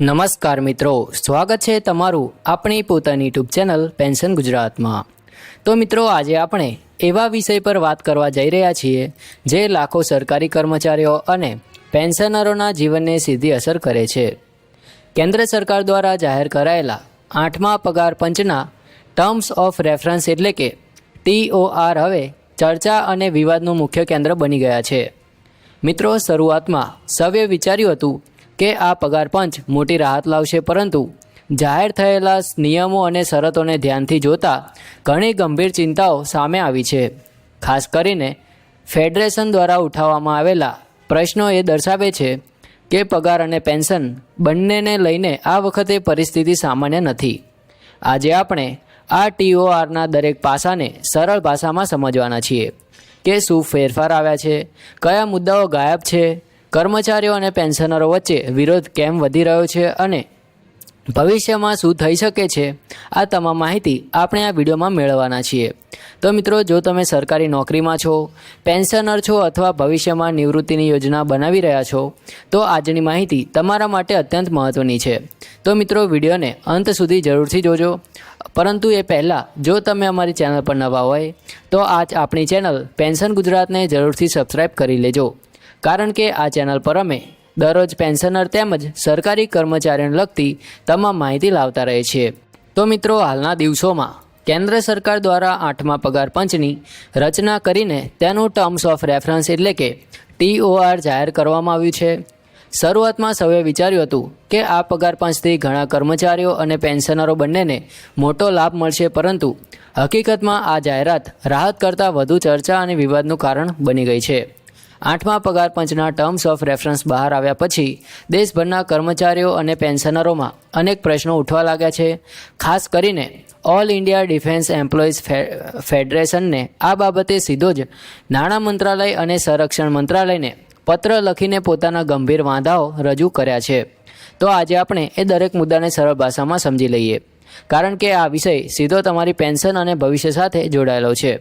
નમસ્કાર મિત્રો, સ્વાગત છે તમારું આપણી પોતાની યુટ્યુબ ચેનલ પેન્શન ગુજરાતમાં. તો મિત્રો, આજે આપણે એવા વિષય પર વાત કરવા જઈ રહ્યા છીએ જે લાખો સરકારી કર્મચારીઓ અને પેન્શનરોના જીવનને સીધી અસર કરે છે. કેન્દ્ર સરકાર દ્વારા જાહેર કરાયેલા આઠમા પગાર પંચના ટર્મ્સ ઓફ રેફરન્સ એટલે કે ટીઓઆર હવે ચર્ચા અને વિવાદનું મુખ્ય કેન્દ્ર બની ગયા છે. મિત્રો, શરૂઆતમાં સૌએ વિચાર્યું હતું કે આ પગાર પંચ મોટી રાહત લાવશે, પરંતુ જાહેર થયેલા નિયમો અને શરતોને ધ્યાનથી જોતા ઘણી ગંભીર ચિંતાઓ સામે આવી છે. ખાસ કરીને ફેડરેશન દ્વારા ઉઠાવવામાં આવેલા પ્રશ્નો એ દર્શાવે છે કે પગાર અને પેન્શન બંનેને લઈને આ વખતે પરિસ્થિતિ સામાન્ય નથી. આજે આપણે આ ટીઓઆરના દરેક પાસાને સરળ ભાષામાં સમજવાના છીએ કે શું ફેરફાર આવ્યા છે, કયા મુદ્દાઓ ગાયબ છે કર્મચારીઓ અને પેન્શનરો વચ્ચે વિરોધ કેમ વધી રહ્યો છે અને ભવિષ્યમાં શું થઈ શકે છે? આ તમામ માહિતી આપણે આ વિડીયોમાં મેળવવાના છીએ. તો મિત્રો, જો તમે સરકારી નોકરીમાં છો, પેન્શનર છો અથવા ભવિષ્યમાં નિવૃત્તિની યોજના બનાવી રહ્યા છો, તો આજની માહિતી તમારા માટે અત્યંત મહત્ત્વની છે. તો મિત્રો, વિડીયોને અંત સુધી જરૂરથી જોજો. પરંતુ એ પહેલાં, જો તમે અમારી ચેનલ પર નવા હોય, તો આજ આપણી ચેનલ પેન્શન ગુજરાતને જરૂરથી સબસ્ક્રાઈબ કરી લેજો. કારણ કે આ ચેનલ પર અમે દરરોજ પેન્શનર તેમજ સરકારી કર્મચારીઓને લગતી તમામ માહિતી લાવતા રહે છીએ. તો મિત્રો, હાલના દિવસોમાં કેન્દ્ર સરકાર દ્વારા આઠમા પગાર પંચની રચના કરીને તેનું ટર્મ્સ ઓફ રેફરન્સ એટલે કે ટીઓઆર જાહેર કરવામાં આવ્યું છે. શરૂઆતમાં સૌએ વિચાર્યું હતું કે આ પગાર પંચથી ઘણા કર્મચારીઓ અને પેન્શનરો બંનેને મોટો લાભ મળશે, પરંતુ હકીકતમાં આ જાહેરાત રાહત કરતાં વધુ ચર્ચા અને વિવાદનું કારણ બની ગઈ છે. આઠમા પગાર પંચના ટર્મ્સ ઓફ રેફરન્સ બહાર આવ્યા પછી દેશભરના કર્મચારીઓ અને પેન્શનરોમાં અનેક પ્રશ્નો ઉઠવા લાગ્યા છે. ખાસ કરીને ઓલ ઇન્ડિયા ડિફેન્સ એમ્પ્લોઈઝ ફેડરેશનને આ બાબતે સીધો જ નાણાં મંત્રાલય અને સંરક્ષણ મંત્રાલયને પત્ર લખીને પોતાના ગંભીર વાંધાઓ રજૂ કર્યા છે. તો આજે આપણે એ દરેક મુદ્દાને સરળ ભાષામાં સમજી લઈએ. કારણ કે આ વિષય સીધો તમારી પેન્શન અને ભવિષ્ય સાથે જોડાયેલો છે.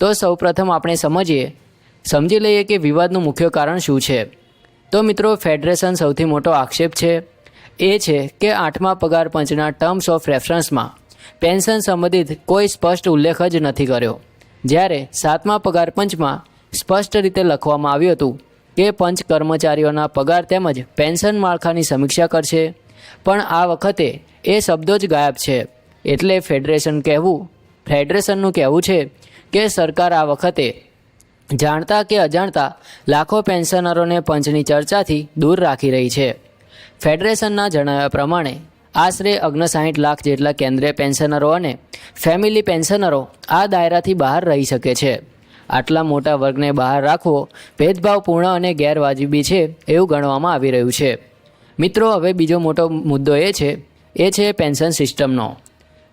તો સૌપ્રથમ આપણે સમજીએ સમજી લઈએ કે વિવાદનું મુખ્ય કારણ શું છે. તો મિત્રો ફેડરેશન સૌથી મોટો આક્ષેપ છે. એ છે કે આઠમા પગાર પંચના ટર્મ્સ ઓફ રેફરન્સમાં પેન્શન સંબંધિત કોઈ સ્પષ્ટ ઉલ્લેખ જ નથી કર્યો. જ્યારે સાતમા પગાર પંચમાં સ્પષ્ટ રીતે લખવામાં આવ્યું હતું કે પંચ કર્મચારીઓના પગાર તેમજ પેન્શન માળખાની સમીક્ષા કરશે. પણ આ વખતે એ શબ્દો જ ગાયબ છે. એટલે ફેડરેશન કહેવું ફેડરેશનનું કહેવું છે કે સરકાર આ વખતે જાણતા કે અજાણતા લાખો પેન્શનરોને પંચની ચર્ચાથી દૂર રાખી રહી છે. ફેડરેશનના જણાવ્યા પ્રમાણે, આશરે અગ્નસાઠ લાખ જેટલા કેન્દ્રીય પેન્શનરો અને ફેમિલી પેન્શનરો આ દાયરાથી બહાર રહી શકે છે. આટલા મોટા વર્ગને બહાર રાખવો ભેદભાવપૂર્ણ અને ગેરવાજબી છે એવું ગણવામાં આવી રહ્યું છે. મિત્રો, હવે બીજો મોટો મુદ્દો એ છે એ છે પેન્શન સિસ્ટમનો.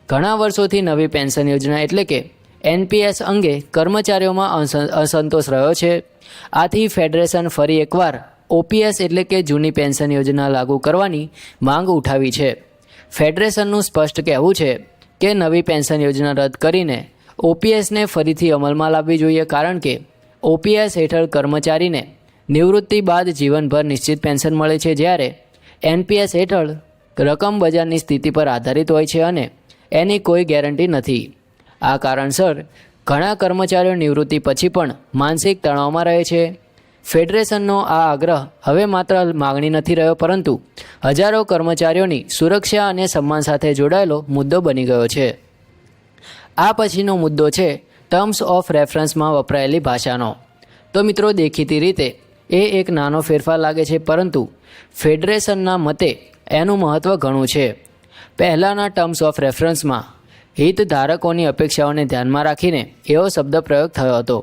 ઘણા વર્ષોથી નવી પેન્શન યોજના એટલે કે એનપીએસ અંગે કર્મચારીઓમાં અસંતોષ રહ્યો છે. આથી ફેડરેશન ફરી એકવાર ઓપીએસ એટલે કે જૂની પેન્શન યોજના લાગુ કરવાની માંગ ઉઠાવી છે. ફેડરેશનનું સ્પષ્ટ કહેવું છે કે નવી પેન્શન યોજના રદ કરીને ઓપીએસને ફરીથી અમલમાં લાવવી જોઈએ કારણ કે ઓપીએસ હેઠળ કર્મચારીને નિવૃત્તિ બાદ જીવનભર નિશ્ચિત પેન્શન મળે છે જ્યારે એનપીએસ હેઠળ રકમ બજારની સ્થિતિ પર આધારિત હોય છે અને એની કોઈ ગેરંટી નથી. આ કારણસર ઘણા કર્મચારીઓ નિવૃત્તિ પછી પણ માનસિક તણાવમાં રહે છે. ફેડરેશનનો આ આગ્રહ હવે માત્ર માગણી નથી રહ્યો, પરંતુ હજારો કર્મચારીઓની સુરક્ષા અને સન્માન સાથે જોડાયેલો મુદ્દો બની ગયો છે. આ પછીનો મુદ્દો છે ટર્મ્સ ઓફ રેફરન્સમાં વપરાયેલી ભાષાનો. તો મિત્રો, દેખીતી રીતે એ એક નાનો ફેરફાર લાગે છે, પરંતુ ફેડરેશનના મતે એનું મહત્ત્વ ઘણું છે. પહેલાંના ટર્મ્સ ઓફ રેફરન્સમાં હિતધારકોની અપેક્ષાઓને ધ્યાનમાં રાખીને એવો શબ્દ પ્રયોગ થયો હતો.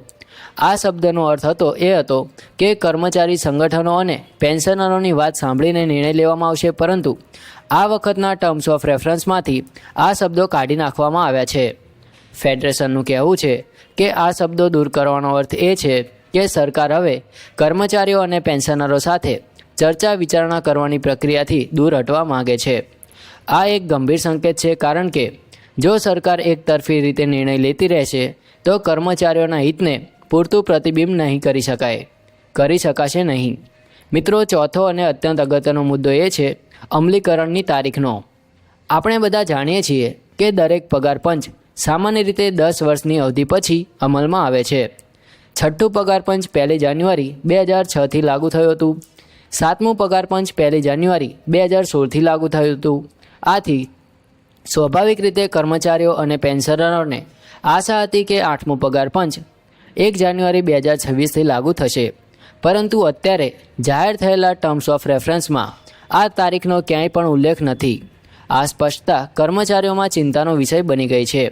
આ શબ્દનો અર્થ હતો એ હતો કે કર્મચારી સંગઠનો અને પેન્શનરોની વાત સાંભળીને નિર્ણય લેવામાં આવશે, પરંતુ આ વખતના ટર્મ્સ ઓફ રેફરન્સમાંથી આ શબ્દો કાઢી નાખવામાં આવ્યા છે. ફેડરેશનનું કહેવું છે કે આ શબ્દો દૂર કરવાનો અર્થ એ છે કે સરકાર હવે કર્મચારીઓ અને પેન્શનરો સાથે ચર્ચા વિચારણા કરવાની પ્રક્રિયાથી દૂર હટવા માંગે છે. આ એક ગંભીર સંકેત છે, કારણ કે જો સરકાર એકતરફી રીતે નિર્ણય લેતી રહેશે, તો કર્મચારીઓના હિતને પૂરતું પ્રતિબિંબ નહીં કરી શકાય. કરી શકાશે નહીં. મિત્રો, ચોથો અને અત્યંત અગત્યનો મુદ્દો એ છે અમલીકરણની તારીખનો. આપણે બધા જાણીએ છીએ કે દરેક પગાર પંચ સામાન્ય રીતે દસ વર્ષની અવધિ પછી અમલમાં આવે છે. છઠ્ઠું પગાર પંચ પહેલી જાન્યુઆરી બે હજાર છથી લાગુ થયું હતું. સાતમું પગાર પંચ પહેલી જાન્યુઆરી બે હજાર સોળથી લાગુ થયું હતું. આથી સ્વાભાવિક રીતે કર્મચારીઓ અને પેન્શનરોને આશા હતી કે આઠમું પગાર પંચ એક જાન્યુઆરી બે હજાર છવ્વીસથી લાગુ થશે. પરંતુ અત્યારે જાહેર થયેલા ટર્મ્સ ઓફ રેફરન્સમાં આ તારીખનો ક્યાંય પણ ઉલ્લેખ નથી. આ સ્પષ્ટતા કર્મચારીઓમાં ચિંતાનો વિષય બની ગઈ છે.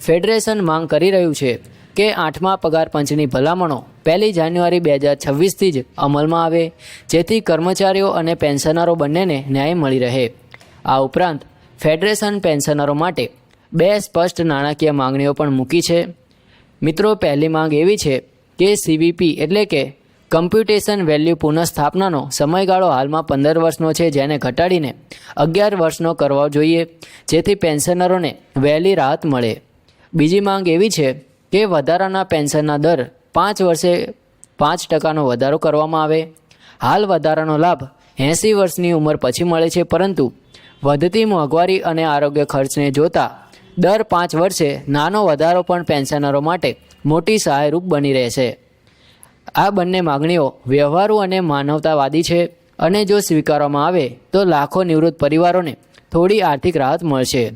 ફેડરેશન માંગ કરી રહ્યું છે કે આઠમા પગાર પંચની ભલામણો પહેલી જાન્યુઆરી બે હજાર છવ્વીસથી જ અમલમાં આવે, જેથી કર્મચારીઓ અને પેન્શનરો બંનેને ન્યાય મળી રહે. આ ઉપરાંત ફેડરેશન પેન્શનરો માટે બે સ્પષ્ટ નાણાકીય માંગણીઓ પણ મૂકી છે. મિત્રો, પહેલી માંગ એવી છે કે સીવીપી એટલે કે કમ્પ્યુટેશન વેલ્યુ પુનઃસ્થાપનાનો સમયગાળો હાલમાં પંદર વર્ષનો છે, જેને ઘટાડીને અગિયાર વર્ષનો કરવો જોઈએ, જેથી પેન્શનરોને વહેલી રાહત મળે. બીજી માંગ એવી છે કે વધારાના પેન્શનના દર પાંચ વર્ષે પાંચ ટકાનો વધારો કરવામાં આવે. હાલ વધારાનો લાભ એંસી વર્ષની ઉંમર પછી મળે છે, પરંતુ વધતી મોંઘવારી અને આરોગ્ય ખર્ચને જોતા, દર પાંચ વર્ષે નાનો વધારો પણ પેન્શનરો માટે મોટી સહાયરૂપ બની રહેશે આ બંને માગણીઓ વ્યવહારુ અને માનવતાવાદી છે અને જો સ્વીકારવામાં આવે, તો લાખો નિવૃત્ત પરિવારોને થોડી આર્થિક રાહત મળશે.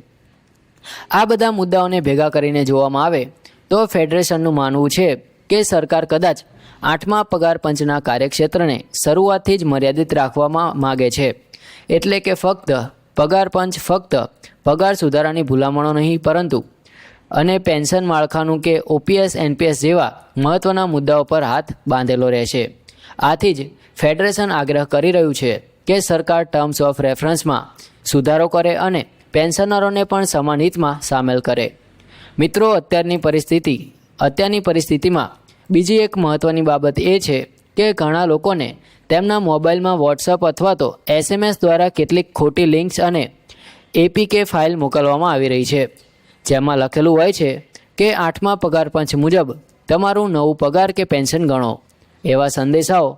આ બધા મુદ્દાઓને ભેગા કરીને જોવામાં આવે, તો ફેડરેશનનું માનવું છે કે સરકાર કદાચ આઠમા પગાર પંચના કાર્યક્ષેત્રને શરૂઆતથી જ મર્યાદિત રાખવામાં માગે છે. એટલે કે ફક્ત પગાર પંચ ફક્ત પગાર સુધારાની ભૂલામણો નહીં, પરંતુ અને પેન્શન માળખાનું કે ઓપીએસ, એનપીએસ જેવા મહત્ત્વના મુદ્દાઓ પર હાથ બાંધેલો રહેશે. આથી જ ફેડરેશન આગ્રહ કરી રહ્યું છે કે સરકાર ટર્મ્સ ઓફ રેફરન્સમાં સુધારો કરે અને પેન્શનરોને પણ સમાન હિતમાં સામેલ કરે. મિત્રો, અત્યારની પરિસ્થિતિ, અત્યારની પરિસ્થિતિમાં બીજી એક મહત્ત્વની બાબત એ છે કે ઘણા લોકોને તેમના મોબાઈલમાં વોટ્સઅપ અથવા તો એસએમએસ દ્વારા કેટલીક ખોટી લિંક્સ અને એપીકે ફાઇલ મોકલવામાં આવી રહી છે. જેમાં લખેલું હોય છે કે આઠમા પગાર પંચ મુજબ તમારું નવું પગાર કે પેન્શન ગણો. એવા સંદેશાઓ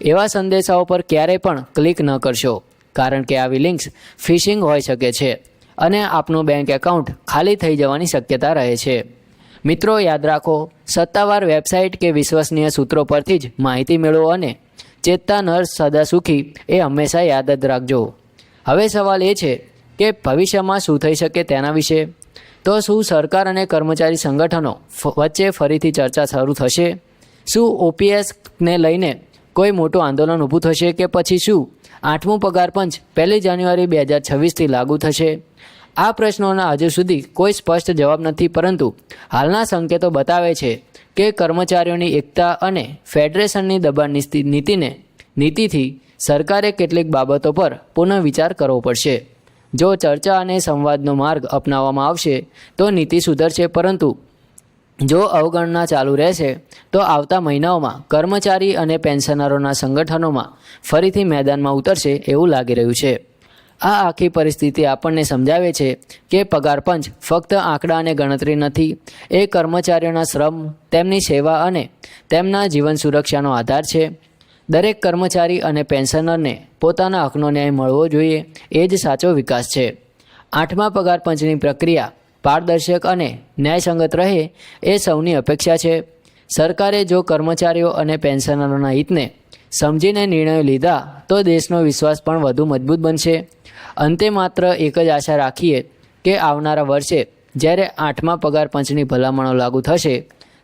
એવા સંદેશાઓ પર ક્યારેય પણ ક્લિક ન કરશો, કારણ કે આવી લિંક્સ ફિશિંગ હોઈ શકે છે અને આપનું બેંક એકાઉન્ટ ખાલી થઈ જવાની શક્યતા રહે છે. મિત્રો, યાદ રાખો, સત્તાવાર વેબસાઇટ કે વિશ્વસનીય સૂત્રો પરથી જ માહિતી મેળવો અને ચેતતા નર સદા સુખી એ હંમેશા યાદ જ રાખજો. હવે સવાલ એ છે કે ભવિષ્યમાં શું થઈ શકે તેના વિશે? તો શું સરકાર અને કર્મચારી સંગઠનો વચ્ચે ફરીથી ચર્ચા શરૂ થશે? શું ઓપીએસને લઈને કોઈ મોટું આંદોલન ઊભું થશે કે પછી શું? આઠમું પગાર પંચ પહેલી જાન્યુઆરી બે હજાર છવ્વીસથી લાગુ થશે. આ પ્રશ્નોના હજુ સુધી કોઈ સ્પષ્ટ જવાબ નથી, પરંતુ હાલના સંકેતો બતાવે છે કે કર્મચારીઓની એકતા અને ફેડરેશનની દબાણ નીતિને, નીતિથી સરકારે કેટલીક બાબતો પર પુનઃ વિચાર કરવો પડશે. જો ચર્ચા અને સંવાદનો માર્ગ અપનાવવામાં આવશે, તો નીતિ સુધરશે, પરંતુ જો અવગણના ચાલુ રહેશે, તો આવતા મહિનાઓમાં કર્મચારી અને પેન્શનરોના સંગઠનોમાં ફરીથી મેદાનમાં ઉતરશે એવું લાગી રહ્યું છે. આ આખી પરિસ્થિતિ આપણને સમજાવે છે કે પગાર પંચ ફક્ત આંકડા અને ગણતરી નથી. એ કર્મચારીઓના શ્રમ, તેમની સેવા અને તેમના જીવન સુરક્ષાનો આધાર છે. દરેક કર્મચારી અને પેન્શનરને પોતાના હકનો ન્યાય મળવો જોઈએ, એ જ સાચો વિકાસ છે. આઠમા પગાર પંચની પ્રક્રિયા પારદર્શક અને ન્યાયસંગત રહે, એ સૌની અપેક્ષા છે. સરકારે જો કર્મચારીઓ અને પેન્શનરોના હિતને સમજીને નિર્ણયો લીધા, તો દેશનો વિશ્વાસ પણ વધુ મજબૂત બનશે. અંતે માત્ર એક જ આશા રાખીએ કે આવનારા વર્ષે જ્યારે આઠમા પગાર પંચની ભલામણો લાગુ થશે,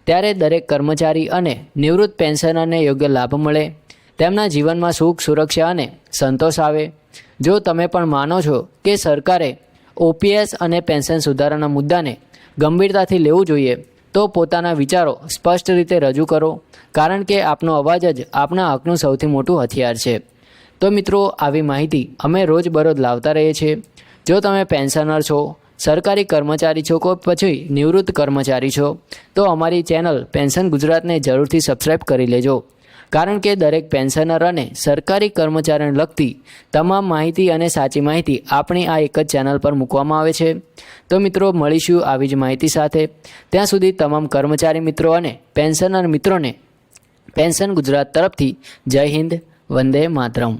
ત્યારે દરેક કર્મચારી અને નિવૃત્ત પેન્શનરને યોગ્ય લાભ મળે, તેમના જીવનમાં સુખ, સુરક્ષા અને સંતોષ આવે. જો તમે પણ માનો છો કે સરકારે ઓપીએસ અને પેન્શન સુધારાના મુદ્દાને ગંભીરતાથી લેવું જોઈએ, તો પોતાના વિચારો સ્પષ્ટ રીતે રજૂ કરો, કારણ કે આપનો અવાજ જ આપના હકનું સૌથી મોટું હથિયાર છે. તો મિત્રો, આવી માહિતી અમે રોજબરોજ લાવતા રહીએ છીએ. જો તમે પેન્શનર છો, સરકારી કર્મચારી છો કે પછી નિવૃત્ત કર્મચારી છો, તો અમારી ચેનલ પેન્શન ગુજરાતને જરૂરથી સબસ્ક્રાઈબ કરી લેજો. કારણ કે દરેક પેન્શનર અને સરકારી કર્મચારીને લગતી તમામ માહિતી અને સાચી માહિતી આપણી આ એક જ ચેનલ પર મૂકવામાં આવે છે. તો મિત્રો, મળીશું આવી જ માહિતી સાથે. ત્યાં સુધી તમામ કર્મચારી મિત્રો અને પેન્શનર મિત્રોને પેન્શન ગુજરાત તરફથી જય હિન્દ, વંદે માતરમ.